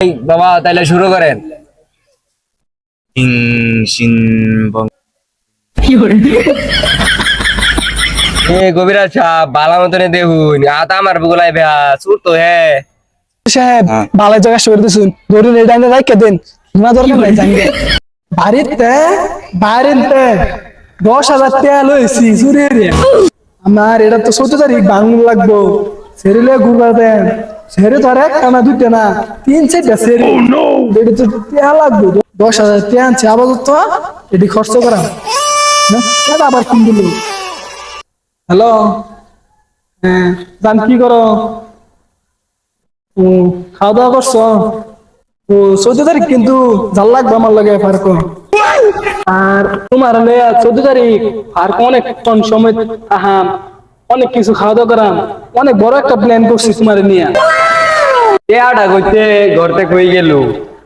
এই বাবা তাইলে শুরু করেন। গভীরা বালা মতনে দেখুন আতা আমার বুগলাই ভেয়া সুর তো হে। সাহেব। ভালো জায়গা শুয়ে দিছুন। ধরুন এটা এনে রাখে দেন না দরকার নাই জানগে। বাড়িতে বাড়িতে দশ হাজার টাকা লইছি আমার এটা তো চোদ্দ তারিখ বাংলা লাগবো। সেরিলে ঘুরবা দেন। সেরে তো আর একটা না দুইটা না তিন চারটা সেরি। এটা তো টাকা লাগবে। দশ হাজার টাকা আনছে আপাতত এটি খরচ করা। না, এটা আবার কিন দিল হ্যালো? হ্যাঁ জান কি করো? ও খাওয়া দাওয়া করছ? ও চোদ্দ তারিখ কিন্তু জাল লাগবে আমার লাগে ফার্ক। আর তোমার চোদ্দ তারিখ আর অনেক সময়। আহাম অনেক কিছু খাওয়া দাওয়া করাম অনেক বড় একটা প্ল্যান করছি তোমার নিয়ে। টেয়াটা করতে ঘরতে কই গেল?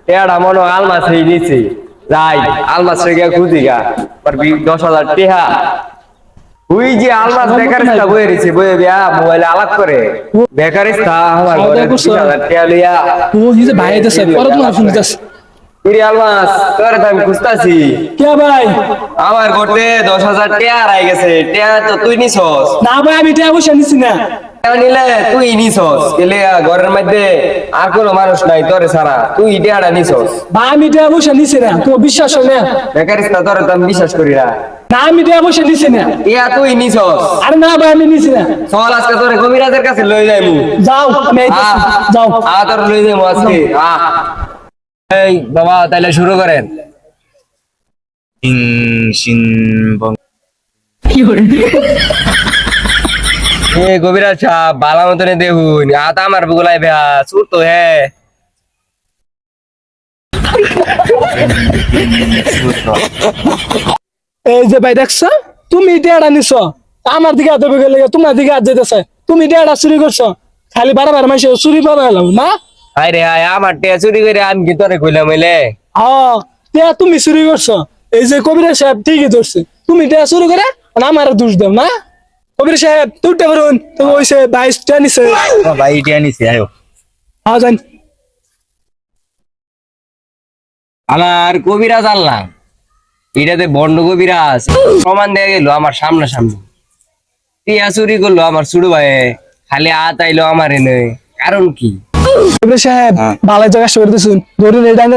টেয়াটা মনে হয় আলমাস হয়ে নিছে যাই আলমাস রেগে খুঁজি গা। দশ হাজার টেহা। ওই যে আলমাস বেকারিস্তা বয়ে রয়েছে বয়ে বিয়া মোবাইলে আলাপ করে। বেকারিস্তা আমার ঘরে টেহা লইয়া। ও হিসেবে ভাই দেশে পরে তোমার ফোন তোরে তো আমি খুঁজতাছি। কে ভাই? আমার ঘরতে দশ হাজার টেহা হারাই গেছে। টেহা তো তুই নিছস। না ভাই আমি এটা অবশ্যই নিছি না। নিলে তুই নিছস। গেলে ঘরের মধ্যে আর কোনো মানুষ নাই তোরে ছাড়া। তুই টেহাটা নিছস। ভাই আমি এটা অবশ্যই নিছি না। তোমার বিশ্বাস না? তোরে তো আমি বিশ্বাস করি না। না আমি এটা অবশ্যই নিছি না। তুই নিছস। আরে না ভাই আমি নিছি না। চল আজকে তোরে কবিরাজের কাছে লই যাইমু। যাও আমি যাও। আ তোর লই যাইমু আজকে। আ এই বাবা তাইলে শুরু করেন। এ কবিরাজ সাহ বালা মতনে দেখুন। আতা আমার বুগলাই ভেয়া সুর তো হে। এই যে ভাই দেখছ? তুমি ডেড়া নিছো। আমার দিকে হাতে গেলে তোমার দিকে হাত যেতেছে। তুমি ডেড়া চুরি করছ। খালি বারে বারে মাসে চুরি এলাম। না আয় আমার টিয়া চুরি করে আমি কি তোরে কইলাম হইলে হ্যাঁ টিয়া তুমি চুরি করছ। এই যে কবির সাহেব ঠিকই ধরছে। তুমি টিয়া চুরি করে আর আমার দোষ দাও না? কবির সাহেব তুইটা করুন তুমি ওইসে বাইশ টিয়া নিছে। ভাই ইটিয়া নিছে আয়ো। হ্যাঁ জান আমার কবিরাজ আনলাম এটাতে বন্ড কবিরাজ। প্রমাণ দেয়া গেল আমার সামনে সামনে টিয়া চুরি করল আমার ছোট ভাই খালি আত আইলো আমার এনে কারণ কি? কবির সাহেব হ্যাঁ। ভালো জায়গা শুয়ে দিছুন।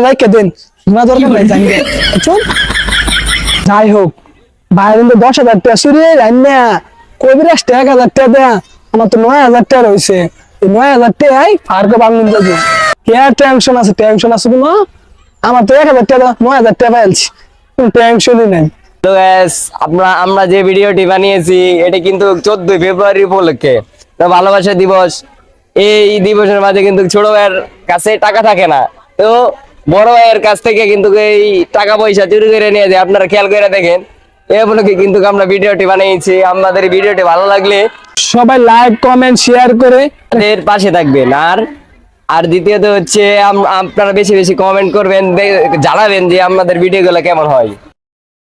রাখে দেন। না দরকার নাই চল। যাই হোক বাইরে তো দশ হাজার টাকা রান্না কবির এক হাজার টাকা দেয়া। আমার তো নয় হাজার টাকা রয়েছে। এই নয় হাজার ফারকে বাংলুন যাবে। কে আর টেনশন আছে? টেনশন আছে কোনো? আমার তো এক হাজার টাকা নয় হাজার টাকা কোনো টেনশনই নাই। তো আমরা আমরা যে ভিডিওটি বানিয়েছি এটা কিন্তু চোদ্দই ফেব্রুয়ারি উপলক্ষে। তো ভালোবাসা দিবস। এই দিবসের মাঝে কিন্তু ছোট ভাইয়ের কাছে টাকা থাকে না। তো বড় ভাইয়ের কাছ থেকে কিন্তু এই টাকা পয়সা চুরি করে নিয়ে যায়। আপনারা খেয়াল করে দেখেন। এই উপলক্ষে কিন্তু আমরা ভিডিওটি বানিয়েছি। আমাদের ভিডিওটি ভালো লাগলে সবাই লাইক কমেন্ট শেয়ার করে আমাদের পাশে থাকবেন। আর আর দ্বিতীয়ত হচ্ছে আপনারা বেশি বেশি কমেন্ট করবেন জানাবেন যে আমাদের ভিডিওগুলো কেমন হয়।